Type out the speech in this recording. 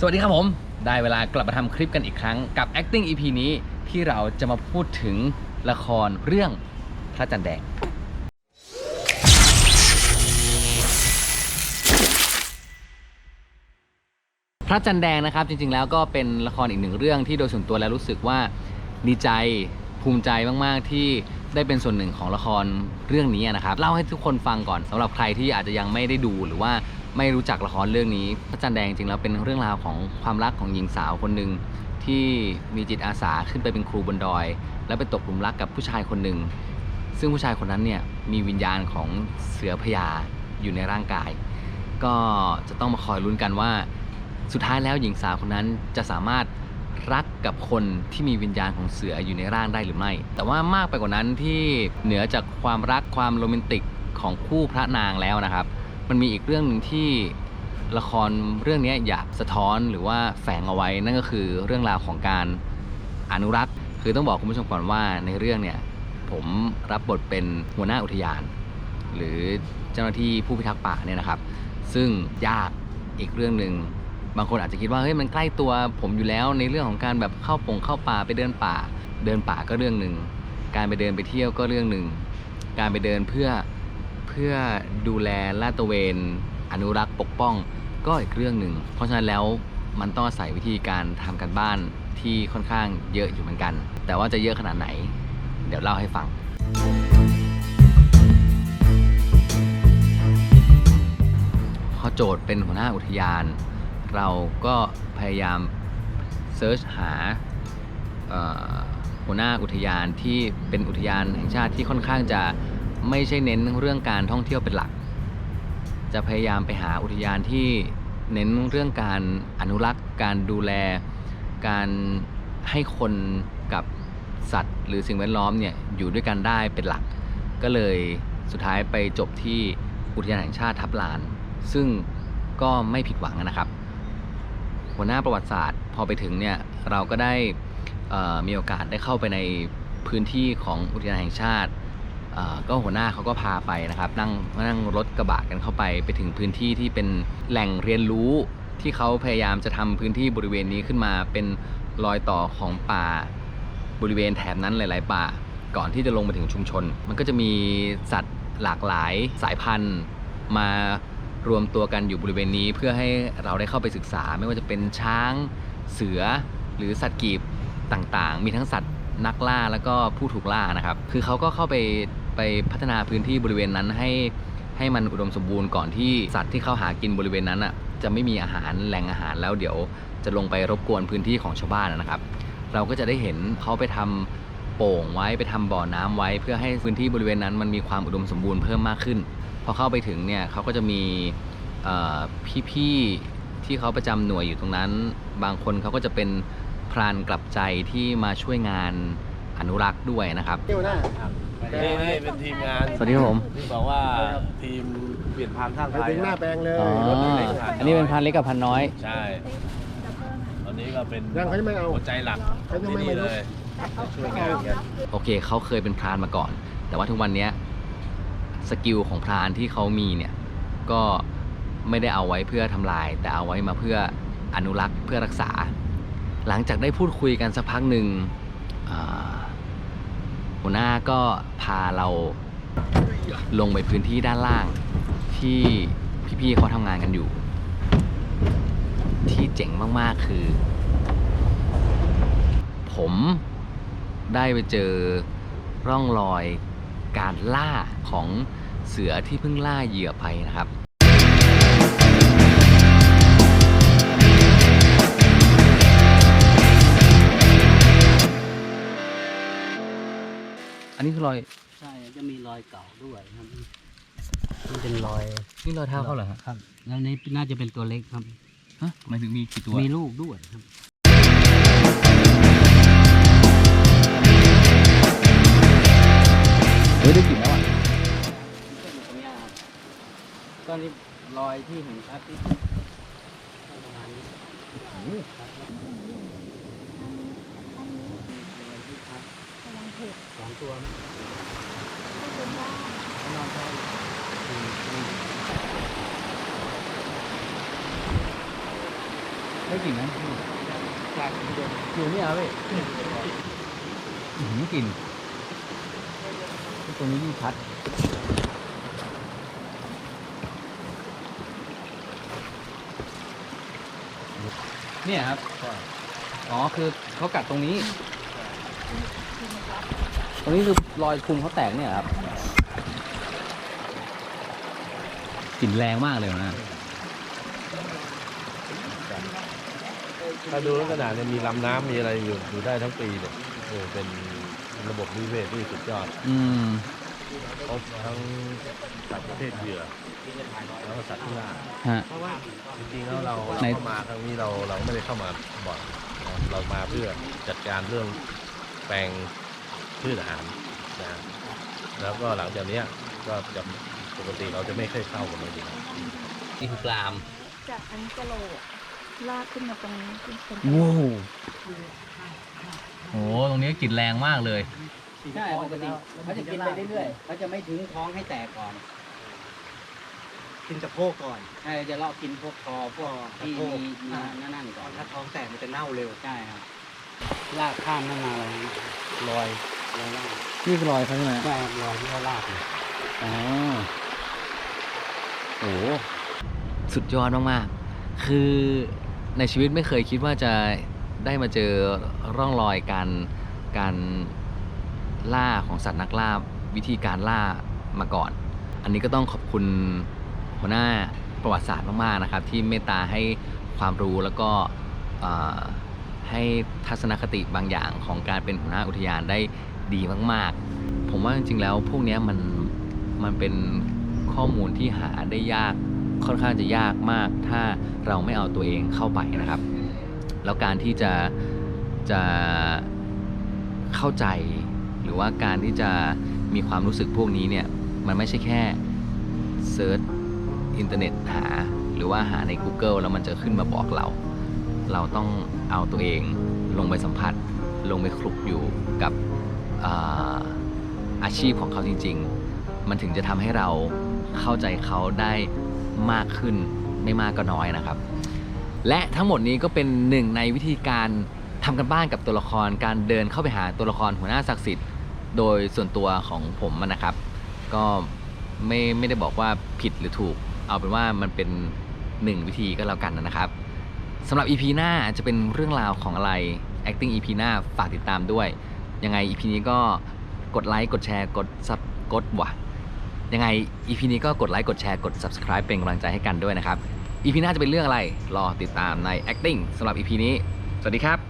สวัสดีครับผม ได้เวลากลับมาทำคลิปกันอีกครั้งกับ acting EP นี้ที่เราจะมาพูดถึงละครเรื่องพระจันทร์แดง พระจันทร์แดงนะครับจริงๆแล้วก็เป็นละครอีกหนึ่งเรื่องที่โดยส่วนตัวแล้วรู้สึกว่าดีใจภูมิใจมากๆที่ ได้เป็นส่วนหนึ่งของละครเรื่องนี้นะครับเล่าให้ทุกคนฟังก่อนสำหรับใครที่อาจจะยังไม่ได้ดูหรือว่าไม่รู้จักละครเรื่องนี้พระจันทร์แดงจริงๆแล้วเป็นเรื่องราวของความรักของหญิงสาวคนหนึ่งที่มีจิตอาสาขึ้นไปเป็นครูบนดอย แล้วไปตกหลุมรักกับผู้ชายคนหนึ่งซึ่งผู้ชายคนนั้นเนี่ยมีวิญญาณของเสือพญาอยู่ในร่างกาย ก็จะต้องมาคอยลุ้นกันว่า สุดท้ายแล้วหญิงสาวคนนั้นจะสามารถ รักกับคนที่มีวิญญาณของเสืออยู่ในร่างได้หรือไม่ แต่ว่ามากไปกว่านั้นที่เหนือจากความรักความโรแมนติกของคู่พระนางแล้วนะครับ มันมีอีกเรื่องหนึ่งที่ละครเรื่องนี้อยากสะท้อนหรือว่าแฝงเอาไว้นั่นก็คือเรื่องราวของการอนุรักษ์ คือต้องบอกคุณผู้ชมก่อนว่าในเรื่องเนี่ยผมรับบทเป็นหัวหน้าอุทยาน หรือเจ้าหน้าที่ผู้พิทักษ์ป่าเนี่ยนะครับ ซึ่งยากอีกเรื่องหนึ่ง บางคนอาจจะคิดว่าเฮ้ยมันใกล้ตัวผมอยู่แล้วในเรื่องของการแบบเข้าปงเข้าป่าไปเดินป่า เดินป่าก็เรื่องหนึ่งการไปเดินไปเที่ยวก็เรื่องหนึ่งการไปเดินเพื่อเพื่อดูแลลาดตระเวนอนุรักษ์ปกป้องก็อีกเรื่องหนึ่งเพราะฉะนั้นแล้วมันต้องอาศัยวิธีการทำกันบ้านที่ค่อนข้างเยอะอยู่เหมือนกัน แต่ว่าจะเยอะขนาดไหน เดี๋ยวเล่าให้ฟัง พอโจทย์เป็นหัวหน้าอุทยาน เราก็พยายามเซิร์ชหาหัวหน้าอุทยานที่เป็นอุทยานแห่งชาติที่ค่อนข้างจะไม่ใช่เน้นเรื่องการท่องเที่ยวเป็นหลัก จะพยายามไปหาอุทยานที่เน้นเรื่องการอนุรักษ์ การดูแล การให้คนกับสัตว์ หรือสิ่งแวดล้อมเนี่ยอยู่ด้วยกันได้เป็นหลัก ก็เลยสุดท้ายไปจบที่อุทยานแห่งชาติทับลาน ซึ่งก็ไม่ผิดหวังนะครับ หัวหน้าประวัติศาสตร์ พอไปถึงเนี่ยเราก็ได้มีโอกาสได้เข้าไปในพื้นที่ของอุทยานแห่งชาติก็หัวหน้าเขาก็พาไปนะครับนั่งนั่งรถกระบะกันเข้าไปไปถึงพื้นที่ที่เป็นแหล่งเรียนรู้ที่เขาพยายามจะทำพื้นที่บริเวณนี้ขึ้นมาเป็นรอยต่อของป่าบริเวณแถบนั้นหลาย ๆ ป่า ก่อนที่จะลงมาถึงชุมชน มันก็จะมีสัตว์หลากหลายสายพันธุ์ มา รวมตัวกันอยู่บริเวณนี้เพื่อให้เราได้เข้าไปศึกษา ไม่ว่าจะเป็นช้างเสือ หรือสัตว์กีบต่างๆ มีทั้งสัตว์นักล่าแล้วก็ผู้ถูกล่านะครับ คือเขาก็เข้าไปไปพัฒนาพื้นที่บริเวณนั้นให้ให้มันอุดมสมบูรณ์ก่อนที่สัตว์ที่เข้าหากินบริเวณนั้นอะจะไม่มีอาหารแหล่งอาหารแล้วเดี๋ยวจะลงไปรบกวนพื้นที่ของชาวบ้านนะครับ เราก็จะได้เห็นเขาไปทำ โป่งไว้ไปทำบ่อน้ำไว้เพื่อให้พื้นที่บริเวณนั้นมันมีความอุดมสมบูรณ์เพิ่มมากขึ้น พอเข้าไปถึงเนี่ยเขาก็จะมีเอ่อพี่ๆที่เขาประจำหน่วยอยู่ตรงนั้น บางคนเขาก็จะเป็นพรานกลับใจที่มาช่วยงานอนุรักษ์ด้วยนะครับเที่ยวหน้านี่นี่เป็นทีมงานสวัสดีครับผมที่บอกว่าทีมเปลี่ยนพานท่าไปไทยถึงหน้าแปลงเลยอ๋อรถเล็กอันนี้เป็นพรานเล็กกับพรานน้อย ใช่ตอนนี้ก็เป็นยังเขายังไม่เอาหัวใจหลักเขายังที่ไม่นี่มาเลย ช่วยงานกันโอเคเขาเคยเป็นพรานมาก่อน แต่ว่าทุกวันเนี้ยสกิลของพรานที่เขามีเนี่ยก็ไม่ได้เอาไว้เพื่อทำลาย แต่เอาไว้มาเพื่ออนุรักษ์เพื่อรักษา หลังจากได้พูดคุยกันสักพักหนึ่งอ่าหัวหน้าก็พาเราลงไปพื้นที่ด้านล่างที่พี่ๆเขาทำงานกันอยู่ ที่เจ๋งมากๆคือ ผม ได้ไปเจอร่องรอยการล่าของเสือที่เพิ่งล่าเหยื่อไปนะครับอันนี้คือรอยใช่จะมีรอยเก่าด้วยครับมันเป็นรอยนี่รอยเท้าเขาเหรอฮะครับ แล้วนี้น่าจะเป็นตัวเล็กครับฮะหมายถึงมีกี่ตัว มีลูกด้วยครับ ฮ้ยได้กลิ่นแล้วอะก็นี่รอยที่เห็นชัดที่ประมาณนี้ครับรอยที่ชัดสองตัวนะนอนใช่อืมอืมได้กลิ่นไหมอยู่นี่เหรอพี่อื้อหือกลิ่น ตรงนี้ยิ่งชัดเนี่ยครับ อ๋อ คือเขากัดตรงนี้ ตรงนี้คือรอยพุงเขาแตกเนี่ยครับ กลิ่นแรงมากเลยนะ ถ้าดูลักษณะเนี่ยมีลำน้ำมีอะไรอยู่อยู่ได้ทั้งปีเนี่ยโอ้เป็น ระบบนิเวศที่สุดยอดอืมครบทั้งสัตว์ประเภทเหยื่อแล้วก็สัตว์ที่ล่าฮะ จริงๆแล้วเราในเราเข้ามาครั้งนี้เราเราไม่ได้เข้ามาบ่อยนะเรามาเพื่อจัดการเรื่องแปลงพืชอาหารนะแล้วก็หลังจากเนี้ยก็จะปกติเราจะไม่เคยเข้ากันเลยอยู่แล้วนี่คือกรามจากอันนี้กะโหลกลากขึ้นมาตรงนี้เป็นคนว้าว โอ้ตรงนี้กลิ่นแรงมากเลย ใช่ปกติเขาจะกินไปเรื่อยๆเขาจะไม่ทิ้งท้องให้แตกก่อนกินสะโพกก่อนใช่จะลอกกินพวกคอพวกที่มีมีนั่นๆก่อนถ้าท้องแตกมันจะเน่าเร็วใช่ครับลากข้ามนั่นมาเลยลอยลอยลากนี่คือรอยเขาใช่ไหมใช่ครับลอยที่เขาลากเนี่ยอ๋อโอ้สุดยอดมากๆ คือในชีวิตไม่เคยคิดว่าจะ ได้มาเจอร่องรอยการการล่าของสัตว์นักล่าวิธีการล่ามาก่อน อันนี้ก็ต้องขอบคุณหัวหน้าประวัติศาสตร์มากๆนะครับ ที่เมตตาให้ความรู้แล้วก็ให้ทัศนคติบางอย่างของการเป็นหัวหน้าอุทยานได้ดีมากๆ ผมว่าจริงๆแล้วพวกนี้มันมันเป็นข้อมูลที่หาได้ยากค่อนข้างจะยากมาก ถ้าเราไม่เอาตัวเองเข้าไปนะครับ แล้วการที่จะจะเข้าใจ หรือว่าการที่จะมีความรู้สึกพวกนี้เนี่ยมันไม่ใช่แค่เซิร์ชอินเทอร์เน็ตหา หรือว่าหาใน Google แล้วมันจะขึ้นมาบอกเรา เราต้องเอาตัวเองลงไปสัมผัส ลงไปคลุกอยู่กับอาอาชีพของเขาจริง ๆ มันถึงจะทำให้เราเข้าใจเขาได้มากขึ้นไม่มากก็น้อยนะครับ และทั้งหมดนี้ก็เป็นหนึ่งในวิธีการทำกันบ้านกับตัวละครการเดินเข้าไปหาตัวละครหัวหน้าศักดิ์สิทธิ์โดยส่วนตัวของผมนะครับ ก็ไม่ไม่ได้บอกว่าผิดหรือถูก เอาเป็นว่ามันเป็นหนึ่งวิธีก็แล้วกันนะครับสำหรับ EP หน้าจะเป็นเรื่องราวของอะไร acting EP หน้าฝากติดตามด้วย ยังไง EP นี้ก็กดไลค์กดแชร์กดซับกดว่ะยังไง EP นี้ก็กดไลค์กดแชร์กด subscribe เป็นกำลังใจให้กันด้วยนะครับ อีพีหน้าจะเป็นเรื่องอะไร รอติดตามใน acting สำหรับอีพีนี้ สวัสดีครับ